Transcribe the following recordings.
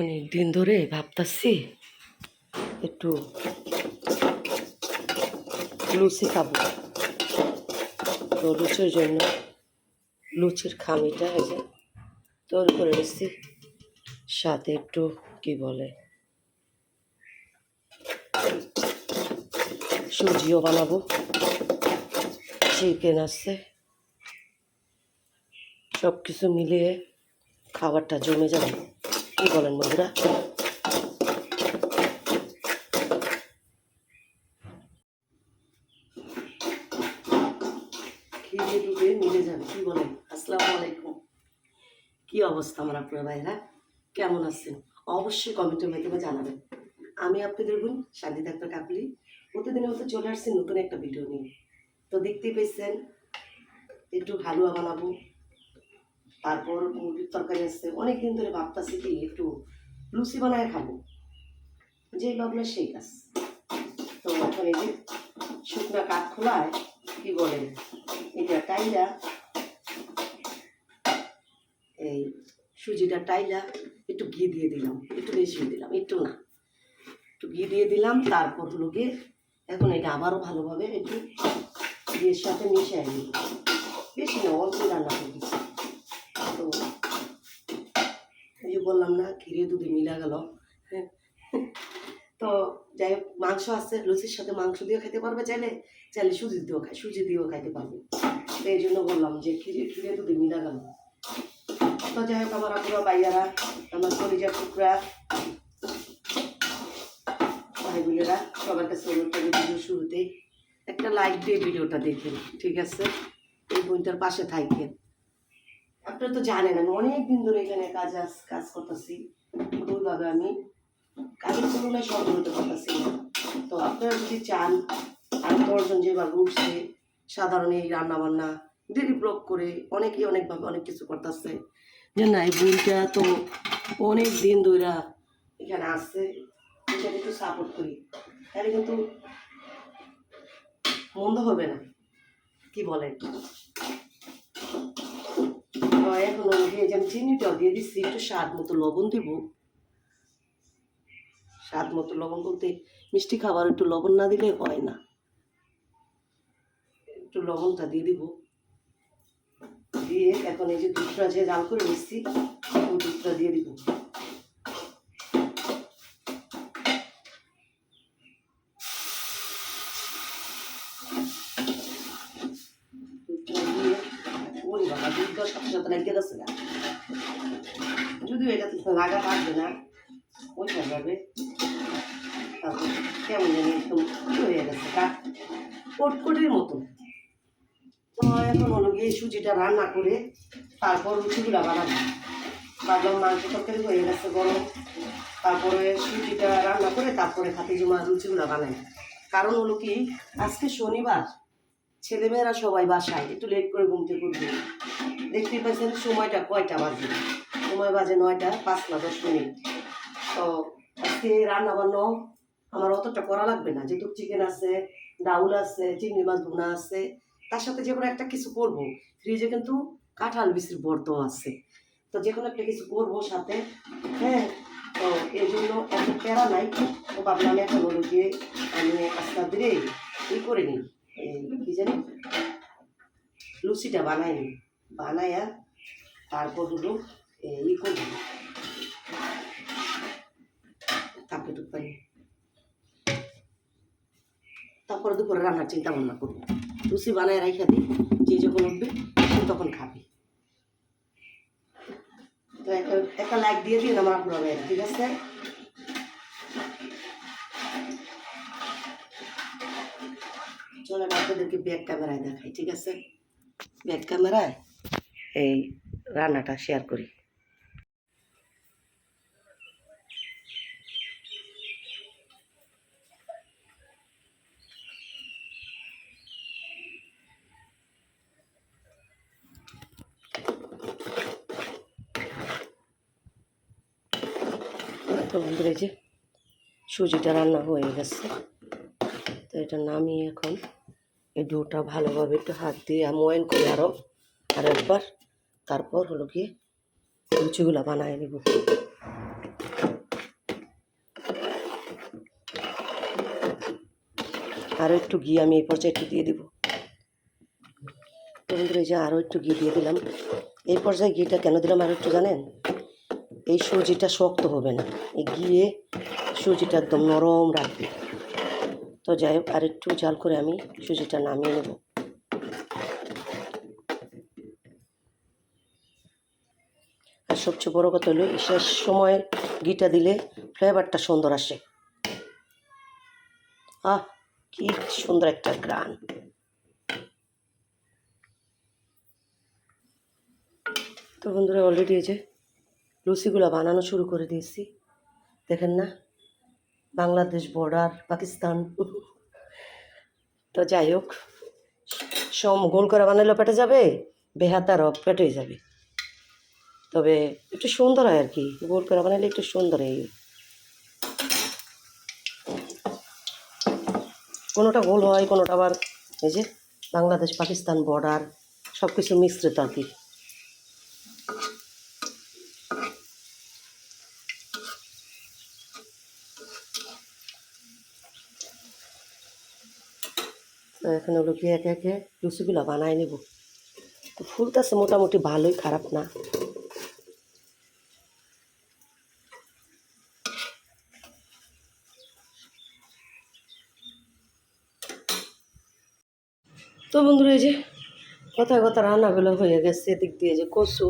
অনেক দিন ধরে ভাবতাছি একটু লুচি খাব। তো লুচির জন্য লুচির খামিটা এই যে তৈরি করে এসেছি সাথে একটু কি বলে সুজিও বানাবো। চিকেন আছে। সব কিছু মিলিয়ে খাবারটা জমে যাবে। কি বলেন? বন্ধুরা খেয়ে অবস্থা আমার আপনার ভাইরা কেমন আছেন? অবশ্যই কমেন্টের মাধ্যমে জানাবেন। আমি আপনাদের বোন শান্তি ডাক্তার কাকলি। প্রতিদিনের মতো চলে আসছি নতুন একটা ভিডিও নিয়ে। তো দেখতেই পেয়েছেন একটু হালুয়া বানাবো। তারপর মুরগির তরকারি আসছে। অনেক দিন ধরে ভাবতেছি কি একটু লুচি বানায় খাব। যেই ভাবনা সেই কাজ। তো এখন এই যে শুকনো কাঠ খোলায়, কি বলে এটা টাইলা। এই সুজিটা টাইলা। একটু ঘি দিয়ে দিলাম। একটু বেশি দিলাম, একটু না। একটু ঘি দিয়ে দিলাম, তারপর হলো গিয়ে এখন এটা আবারও ভালোভাবে একটু ঘিয়ের সাথে মিশিয়ে নিই বেশি না, অল্প রান্না করতেছি তো এই যে বললাম না, ঘিরে দুধে মিলা গেল। হ্যাঁ। তো যাই হোক, মাংস আছে, লুচির সাথে মাংস দিয়েও খেতে পারবে চাইলে। চাইলে সুজি দিয়েও খাই সুজি দিয়েও খাইতে পারবে। তো এই জন্য বললাম যে ক্ষীরে ঘিরে দুধে মিলা গেল। তো যাই হোক, আমার আপুরা বাইয়ারা আমার পরিজার টুকরা ভাই বোনেরা, সবার কাছে অনুরোধ করি ভিডিও শুরুতেই একটা লাইক দিয়ে ভিডিওটা দেখেন, ঠিক আছে? এই বইটার পাশে থাকেন আপনারা তো জানেন, আমি অনেক দিন ধরে এখানে কাজ কাজ করতেছি। ওইভাবে আমি কাজের তুলনায় সব বলতে পারতেছি না। তো আপনারা যদি চান, আর দশজন যেভাবে উঠছে, সাধারণ এই রান্না বান্না ডেলি ব্লগ করে অনেকেই অনেকভাবে অনেক কিছু করতেছে। যে না, এই বইটা তো অনেক দিন ধরে এখানে আসছে এখানে একটু সাপোর্ট করি। তাহলে কিন্তু মন্দ হবে না। কি বলেন? তো এখন ওই যে চিনিটাও দিয়ে দিচ্ছি, একটু স্বাদ মতো লবণ দিব। স্বাদ মতো লবণ বলতে মিষ্টি খাবার একটু লবণ না দিলে হয় না। একটু লবণটা দিয়ে দিব। দিয়ে এখন এই যে দুধটা যে জাল করে নিচ্ছি দুধটা দিয়ে দিব। দুধটা দিয়ে ওরে বাবা সাথে লেগে গেছে না যদিও এটা তো লাগা থাকবে না ওইটা যাবে তারপর কেমন জানি একদম কি হয়ে গেছে কাঠ কটকটির মতো তো এখন হলো গিয়ে সুজিটা রান্না করে তারপর রুটিগুলো বানাবো ভাবলাম মাংস তরকারি হয়ে গেছে গরম তারপরে সুজিটা রান্না করে তারপরে হাতে জমা রুটিগুলো বানাই কারণ হলো কি আজকে শনিবার ছেলেমেয়েরা সবাই বাসায়, একটু লেট করে ঘুম থেকে উঠবে। দেখতেই পাচ্ছেন সময়টা কয়টা বাজে? সময় বাজে নয়টা, পাঁচ না দশ মিনিট। তো আজকে রান্না বান্নাও আমার অতটা করা লাগবে না। যেহেতু চিকেন আছে, ডাউল আছে, চিংড়ি মাছ ভুনা আছে, তার সাথে যে কোনো একটা কিছু করব। ফ্রিজে কিন্তু কাঁঠাল বিচির বর্ত আছে। তো যে কোনো একটা কিছু করব সাথে। হ্যাঁ তো এই জন্য এত প্যারা নাই। তো ভাবলাম এখন হলো গিয়ে আমি আস্তে ধীরে ই করে নিই। কি জানি? লুচিটা বানাই নিই বানাইয়া তারপর হলো ই করব। তারপরে দুপুরে। তারপরে দুপুরে রান্নার চিন্তা ভাবনা করব। লুচি বানায় রাখা দিই যে যখন উঠবে তখন খাবে। তো একটা লাইক দিয়ে দিন আমার আপনার ঠিক আছে? চলেন, আপনাদেরকে ব্যাক ক্যামেরায় দেখাই, ঠিক আছে? ব্যাক ক্যামেরায় এই রান্নাটা শেয়ার করি। তো বন্ধুরা যে সুজিটা রান্না হয়ে গেছে। তো এটা নামিয়ে এখন এই ডোটা ভালোভাবে একটু হাত দিয়ে ময়ন করি আরও আর একবার তারপর হলো গিয়ে লুচিগুলো বানায় নেব। আরও একটু ঘি আমি এই পর্যায়ে একটু দিয়ে দিব। তো বন্ধুরা এই যে আরও একটু ঘি দিয়ে দিলাম। এই পর্যায়ে ঘিটা কেন দিলাম আরও একটু জানেন? এই সুজিটা শক্ত হবে না। এই ঘিয়ে সুজিটা একদম নরম রাখবে। তো যাই হোক আর একটু জাল করে আমি সুজিটা নামিয়ে নেব। আর সবচেয়ে বড় কথা হলো শেষ সময় ঘিটা দিলে ফ্লেভারটা সুন্দর আসে। আহ, কি সুন্দর একটা গ্রান তো বন্ধুরা অলরেডি এই যে লুচিগুলো বানানো শুরু করে দিয়েছি। দেখেন না বাংলাদেশ বর্ডার পাকিস্তান। তো যাই হোক, সম গোল করে বানালেও পেটে যাবে বেহাতারও পেটে যাবে। তবে একটু সুন্দর হয় আর কি, গোল করে বানালে একটু সুন্দর এই। কোনোটা গোল হয়, কোনোটা আবার এই যে বাংলাদেশ পাকিস্তান বর্ডার সব কিছু মিশ্রিত আর কি। এখন কি একে একে লুচিগুলো বানায় নেব। তো ফুলটাছে মোটামুটি ভালোই, খারাপ না। তো বন্ধুরা, এই যে কথা কথা রান্নাগুলো হয়ে গেছে এদিক দিয়ে যে কচু।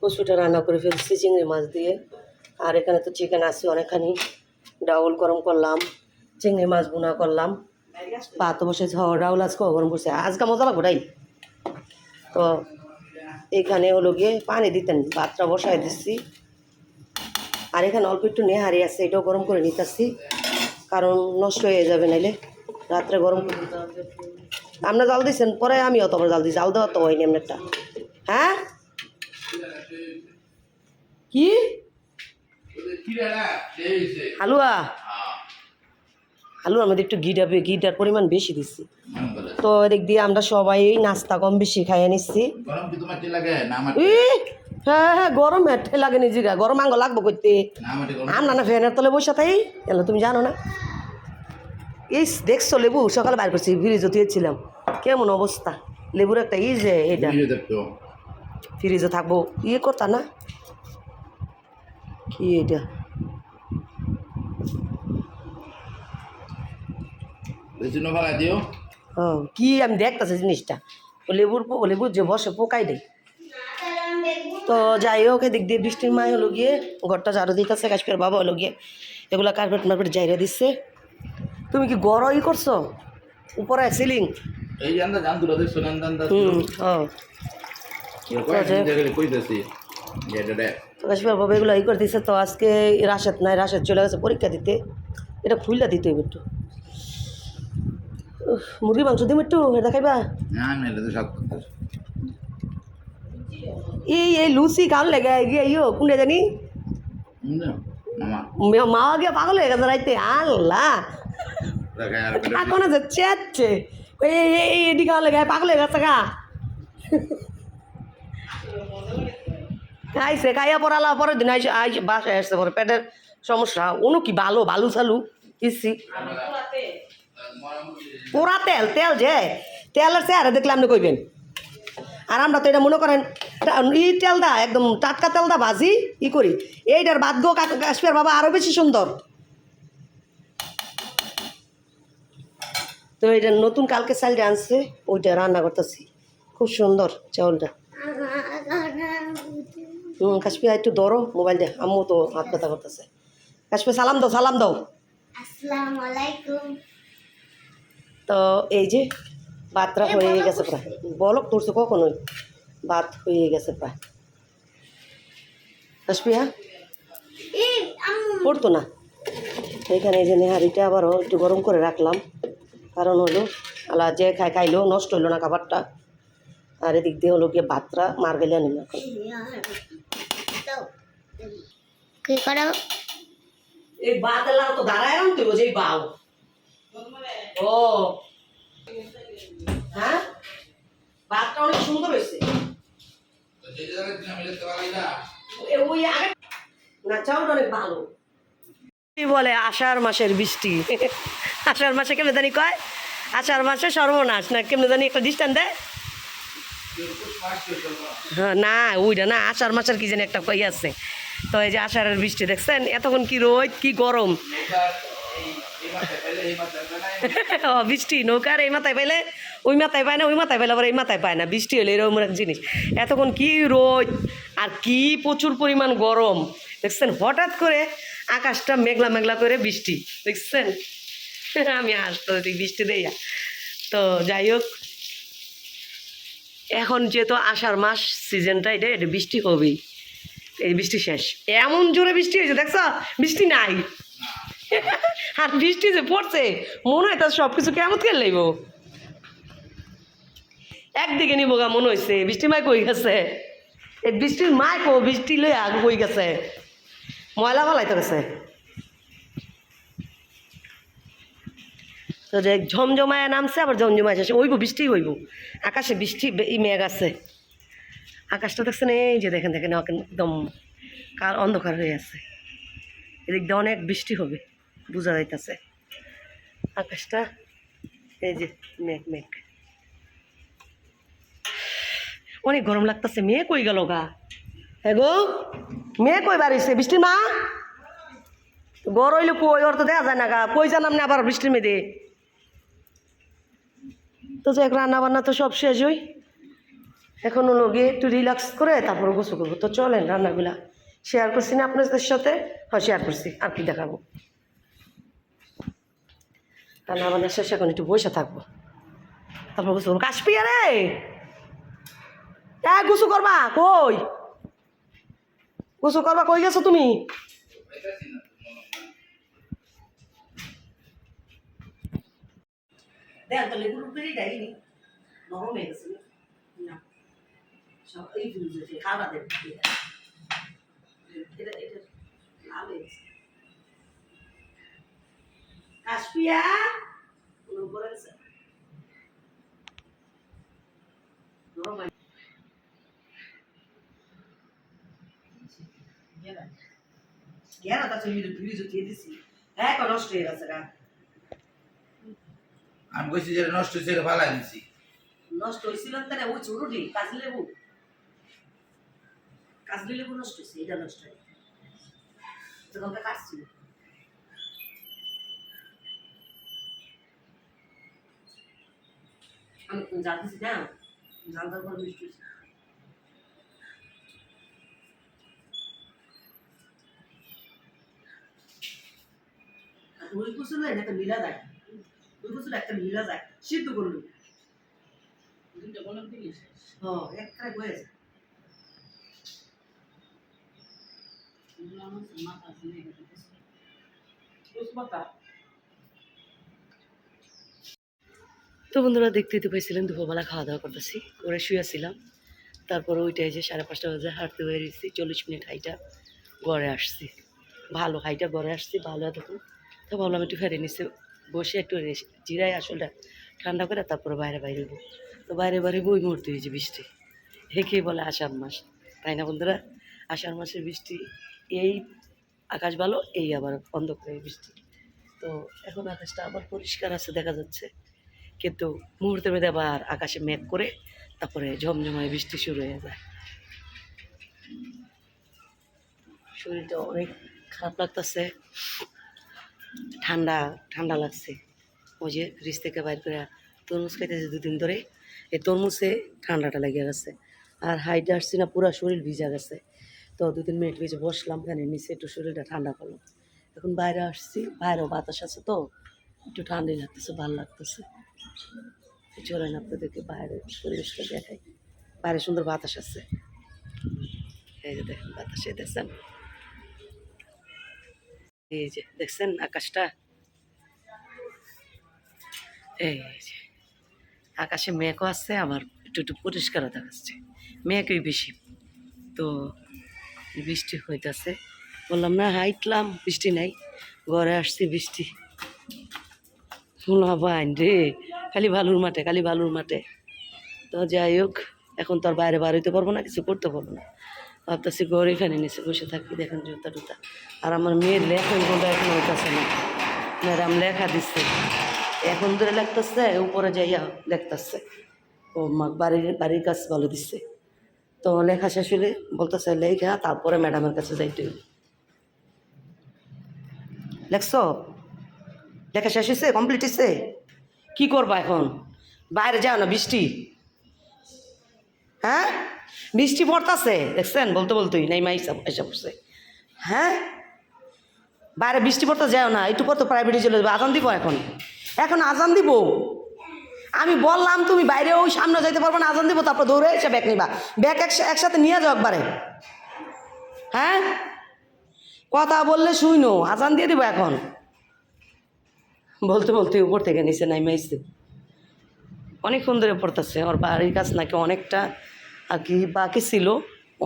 কচুটা রান্না করে ফেলছি চিংড়ি মাছ দিয়ে। আর এখানে তো চিকেন আছে, অনেকখানি ডাউল গরম করলাম, চিংড়ি মাছ বোনা করলাম। পাতো বসে ডাউল আজকে গরম করছে, আজকে মজা লাগবো তাই? তো এখানে হলো গিয়ে পানি দিতেন, ভাতটা বসায় দিচ্ছি আর এখানে অল্প একটু নেহারি আছে, এটাও গরম করে নিতেছি, কারণ নষ্ট হয়ে যাবে নাইলে রাত্রে গরম আপনার জাল দিচ্ছেন পরে আমি অত জাল দিই, জাল দেওয়া তো হয়নি একটা। হ্যাঁ? কি? হালুয়া? হালুয়ার মধ্যে একটু ঘিটা ঘিটার পরিমাণ বেশি দিচ্ছি তো এদিক দিয়ে আমরা সবাই নাস্তা কম বেশি খাইয়ে নিচ্ছি। হ্যাঁ হ্যাঁ গরম হেঁটে লাগে নিজেরা। গরম আঙ্গ লাগবো করতে না আমরা না ফ্যানের তলে বসে তাই এলো তুমি জানো না? এই দেখছ লেবু? সকালে বাইর করছি ফ্রিজে দিয়েছিলাম কেমন অবস্থা? লেবুর একটা ই যে এটা। ফ্রিজে থাকব। ইয়ে করতা না? কি এটা? বেশি নো দিও। ও কি আমি দেখতেছি জিনিসটা? ও লেবুর পো- লেবুর যে বসে পোকাই দেয়। তো যাই হোক এদিক দিয়ে বৃষ্টির মায় হলো গিয়ে ঘরটা ঝাড়ু দিতেছে কাশ্মীর বাবা হলো গিয়ে। এগুলা কার্পেট মার্পেট জাইরা দিচ্ছে। তুমি কি গড়ই করছ? উপরে সিলিং। এই আন্দা জান তুলো দেখছ না আন্দা হুম ও। তো কাশ্মীর বাবা এগুলো ই করে দিচ্ছে তো আজকে রাশেদ নাই রাশেদ চলে গেছে পরীক্ষা দিতে। এটা খুললা দিতে একটু। মুরগি মাংস দিম একটু এটা খাইবা এই এই লুচি কাল লেগে? গিয়ে ইয়ো কোনটা জানি? মে- মা গিয়ে পাগল হয়ে গেছে রাইতে আল্লাহ। এখন যে চেচ্ছে এই এডি খাওয়া লেগে? পাগল হয়ে গেছে গা। খাইছে খাইয়া পড়ালা পরের দিন আইসে আইসে বাসায় আসছে পরে পেটের সমস্যা। অনু কি ভালো বালু চালু ইসি পোড়া তেল তেল যে। তেলের চেহারা দেখলে আপনি কইবেন। আর আমরা তো এটা মনে করেন ই তেলদা একদম টাটকা তেলদা ভাজি, ই করি। এইটার বাদ গো কাশ্মীর বাবা আরও বেশি সুন্দর। তো এটা নতুন কালকে চালটা আনছে, ওইটা রান্না করতেছি। খুব সুন্দর চাউলটা। হুম কাশ্মীর একটু ধরো মোবাইল দে আম্মু তো হাত ব্যথা করতেছে। কাশ্মীর, সালাম দাও সালাম দাও। আসসালামু আলাইকুম। তো এই যে ভাতটা হয়ে গেছে প্রায়। বলক তোরছে কখনোই? ভাত হয়ে গেছে প্রায়। কাশ্মীর পড়তো না? এখানে এই যে নেহারিটা আবারও একটু গরম করে রাখলাম। কারণ হলো আলা যে খাই খাইলো নষ্ট হইল না খাবারটা। আর এদিক দিয়ে হলো গিয়ে ভাতটা মার গেলে কি করো? এই বাত এলাকা তো দাঁড়ায় আনতে যে এই বাউ ও। হ্যাঁ? বলে, আষাঢ় মাসের বৃষ্টি। আষাঢ় মাসে কেমনে জানি কয়? আষাঢ় মাসে সর্বনাশ, না কেমনে জানি একটা দৃষ্টান দেয়? হ্যাঁ না, ওইটা না, আষাঢ় মাসের কি জানি একটা কই আছে। তো এই যে আষাঢ়ের বৃষ্টি দেখছেন, এতক্ষণ কি রোদ, কি গরম। বৃষ্টি, নৌকার এই মাথায় পাইলে ওই মাথায় পায় না, ওই মাথায় পাইলে আবার এই মাথায় পায় না। বৃষ্টি হলে এরকম এক জিনিস। এতক্ষণ কি রোদ আর কি প্রচুর পরিমাণ গরম। দেখছেন, হঠাৎ করে আকাশটা মেঘলা মেঘলা করে বৃষ্টি। দেখছেন? আমি আসতো বৃষ্টি দেইয়া তো যাই হোক, এখন যেহেতু আষাঢ় মাস সিজনটা এটা এটা বৃষ্টি হবেই। এই বৃষ্টি শেষ। এমন জোরে বৃষ্টি হয়েছে, দেখছ? বৃষ্টি নাই। আর বৃষ্টি যে পড়ছে, মনে হয় তার সব কিছু কেমন খেলে লাগবো একদিকে নিবো গা, মনে হয়েছে বৃষ্টি মাইক হয়ে গেছে। এই বৃষ্টির মায় ও বৃষ্টি লই আগ হয়ে গেছে। ময়লা ফলাইতে গেছে তো যে ঝমঝমায় নামছে, আবার ঝমঝমায় শেষে ওইব বৃষ্টি হইব। আকাশে বৃষ্টি এই মেঘ আছে। আকাশটা দেখছেন, এই যে দেখেন দেখেন, একদম কাল অন্ধকার হয়ে আছে। এদিক দিয়ে অনেক বৃষ্টি হবে। বোঝা যাইতেছে। আকাশটা, এই যে মেঘ মেঘ। অনেক গরম লাগতেছে, মেয়ে কই গেল গা? হ্যাঁ গো, মেয়ে কই বাড়িছে বৃষ্টির মা? গড় হইলে কই? ওর তো দেখা যায় না গা। কই জানাম না আবার বৃষ্টির মেয়েদে তো যাই রান্না বান্না তো সব শেষ হই। এখন হলো একটু রিল্যাক্স করে তারপর গোসল করব। তো চলেন রান্নাগুলা। শেয়ার করছি না আপনাদের সাথে। হ্যাঁ শেয়ার করছি। আর কি দেখাবো? রান্না বান্না শেষ এখন একটু বসে থাকব। তারপর গোসল করব কাশপিয়া রে? হ্যাঁ গোসু করবা, কই? গোসু করবা, কই গেছো তুমি? তো গেছে। না খাওয়া দেবে গেছে। দিয়ে দিছি। হ্যাঁ নষ্ট হয়ে আমি কইছি যে নষ্ট হয়েছিল তাহলে ওই ছোটটি কাজলি লেবু। কাজলি লেবু নষ্ট হয়েছে এটা নষ্ট হয়েছে তোমাকে কাটছিল আমি জাল দিছি না দেওয়ার পর হয়েছে। ওই কুসুম না একটা মিলা যায় ওই কুসুম একটা মিলা যায় সিদ্ধ করল। হ্যাঁ একটাই বয়েছে তো বন্ধুরা দেখতে দিতে পাইছিলেন, দুপুরবেলা খাওয়া দাওয়া করতেছি করে শুয়েছিলাম তারপর ওইটাই যে সাড়ে পাঁচটা বাজে হাঁটতে বেরিয়েছি চল্লিশ মিনিট হাইটা গড়ে আসছি। ভালো হাইটা গড়ে আসছি, ভালো এতক্ষণ। তো ভাবলাম একটু ফেরে নিচে বসে একটু জিরাই আসলটা, ঠান্ডা করে তারপরে বাইরে বাইরে তো বাইরে বাইরে বই মুহূর্তে হয়েছে বৃষ্টি। হেঁকে বলে আষাঢ় মাস, তাই না বন্ধুরা? আষাঢ় মাসের বৃষ্টি, এই আকাশ ভালো, এই আবার অন্ধকারের বৃষ্টি। তো এখন আকাশটা আবার পরিষ্কার আছে, দেখা যাচ্ছে। কিন্তু মুহূর্তের মধ্যে আবার আকাশে মেঘ করে তারপরে ঝমঝমায় বৃষ্টি শুরু হয়ে যায়। শরীরটা অনেক খারাপ লাগতেছে। ঠান্ডা ঠান্ডা লাগছে। ওই যে ফ্রিজ থেকে বাইর করে তরমুজ খাইতেছে দুদিন ধরে। এই তরমুজে ঠান্ডাটা লেগে গেছে। আর হাইটে আসছি না, পুরো শরীর ভিজা গেছে। তো দু তিন মিনিট ভিজে বসলাম, ফ্যানের নিচে একটু শরীরটা ঠান্ডা করল এখন বাইরে আসছি, বাইরেও বাতাস আছে তো, একটু ঠান্ডাই লাগতেছে, ভালো লাগতেছে। চলেন আপনাদেরকে বাইরের পরিবেশটা দেখাই। বাইরে সুন্দর বাতাস আছে। এই যে দেখেন বাতাসে দেখছেন? এই যে দেখছেন আকাশটা? এই যে আকাশে মেঘও আছে, আবার একটু একটু পরিষ্কারও দেখাচ্ছে। মেঘই বেশি। তো বৃষ্টি হইতাছে। বললাম, না, হাইটলাম, বৃষ্টি নাই। ঘরে আসছি বৃষ্টি। বাইন রে। খালি ভালুর মাঠে, খালি ভালুর মাঠে। তো যাই হোক, এখন তো আর বাইরে বার হইতে পারব না, কিছু করতে পারব না। ভাবতেছি ঘরে এখানে নিচে বসে থাকি, দেখেন জুতা টুতা আর আমার মেয়ের লেখন কোনটা এখন হইতেছে না। ম্যাডাম লেখা দিচ্ছে এখন ধরে লেখতেছে, উপরে যাইয়া দেখতেছে ও মা, বাড়ির বাড়ির কাজ বলে দিচ্ছে তো লেখা শেষ হলে বলতেছে লেখা তারপরে ম্যাডামের কাছে যাইতে হবে লেখছো? লেখা শেষ হয়েছে কমপ্লিট হয়েছে কী করবা এখন? বাইরে যাও না, বৃষ্টি। হ্যাঁ? বৃষ্টি পড়তাছে, দেখছেন? বলতে বলতেই নাই মা এসে পড়ছে। হ্যাঁ? বাইরে বৃষ্টি পড়তে যাও না, একটু তো প্রাইভেটে চলে যাবে। আজান দিব এখন? এখন আজান দিব? আমি বললাম, তুমি বাইরে ওই সামনে যাইতে পারব না, আজান দিব, তারপর দৌড়ে এসে ব্যাগ নিবা। ব্যাগ একসা- একসাথে নিয়ে যাও একবারে। হ্যাঁ? কথা বললে শুইনো, আজান দিয়ে দিব এখন। বলতে বলতে উপর থেকে নিচে নাইমে আসছে অনেকক্ষণ ধরে পড়তেছে। ওর বাড়ির কাছ নাকি অনেকটা আর কি বাকি ছিল।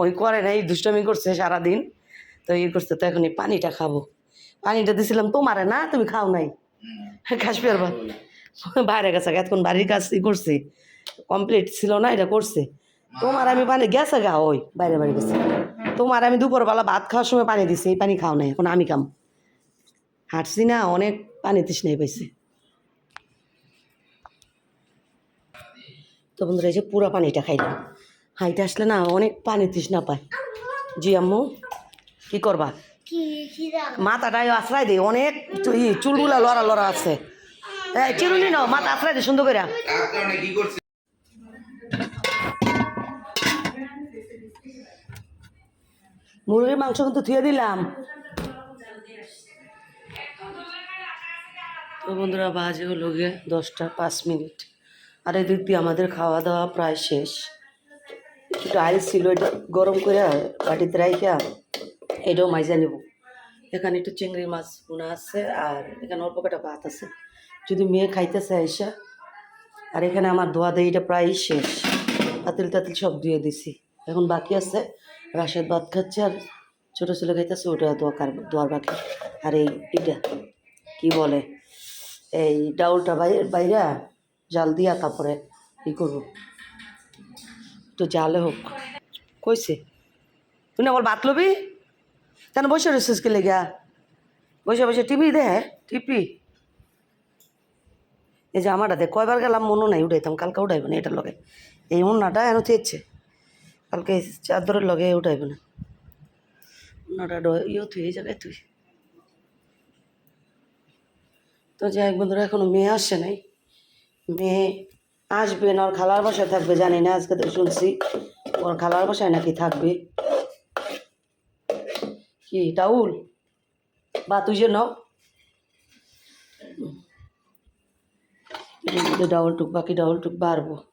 ওই করে নাই, দুষ্টামি করছে সারাদিন। তো ইয়ে করছে, তো এখন এই পানিটা খাব। পানিটা দিছিলাম, তোমারে না, তুমি খাও নাই। কাশ্মীর বা বাইরে গেছে, এতক্ষণ বাড়ির কাজ করছে। কমপ্লিট ছিল না, এটা করছে। তোমার আমি পানি, গেছে গা, ওই বাইরে বাড়ি গেছে। তোমার আমি দুপুরবেলা ভাত খাওয়ার সময় পানি দিছি, এই পানি খাও নাই, এখন আমি খাম। হাঁটছি না, অনেক পানি তৃষ্ণাই পাইছে। তো বন্ধুরা এই যে পুরো পানিটা খাইলাম। হাইটে আসলে না অনেক পানি তৃষ্ণা পায়। জি আম্মু কি করবা? মাথাটাই আশ্রয় দে অনেক ই চুলগুলা লড়া লড়া আছে। চিরুনি নাও মাথা আশ্রয় দে সুন্দর করে মুরগির মাংস কিন্তু থুয়ে দিলাম। তো বন্ধুরা, বাজে হলো গিয়ে দশটা পাঁচ মিনিট। আর এদিক দিয়ে আমাদের খাওয়া দাওয়া প্রায় শেষ। একটু ডাইল ছিল, এটা গরম করে বাটিতে রাইখা এটাও মাইজা নেব। এখানে একটু চিংড়ি মাছ বোনা আছে, আর এখানে অল্প কটা ভাত আছে। যদি মেয়ে খাইতেছে আইসা, আর এখানে আমার ধোয়া দইটা প্রায় শেষ। তাতিল তাতিল সব ধুয়ে দিছি। এখন বাকি আছে রাশের ভাত খাচ্ছে, আর ছোটো ছেলে খাইতেছে, ওটা দোয়া কার দোয়ার বাকি। আর এই এটা কি বলে? এই ডাউলটা বাইরে জাল দিয়া তারপরে ই করব। তো জালে হোক। কইছে? না বল ভাত লবি? কেন বসে রয়েছিস কে লেগা বসে বসে টিভি দে টিপি। এই যে আমারটা দেখ কয়বার গেলাম মনও নাই, উঠাইতাম, কালকে উঠাইব না এটার লগে। এই উন্নাটা এন চেয়েছে। কালকে চাদরের লগে উঠাইব না। ইয়েও তুই, এই জায়গায় তুই। তো যাই বন্ধুরা, এখনও মেয়ে আসে নাই। মেয়ে আসবে না, ওর খালার বাসায় থাকবে, জানি না, আজকে তো শুনছি। ওর খালার বাসায় নাকি থাকবে। কি, টাউল? বা, তুই যে নাও। ডাউল টুক, বাকি ডাউল টুক, বাড়বো।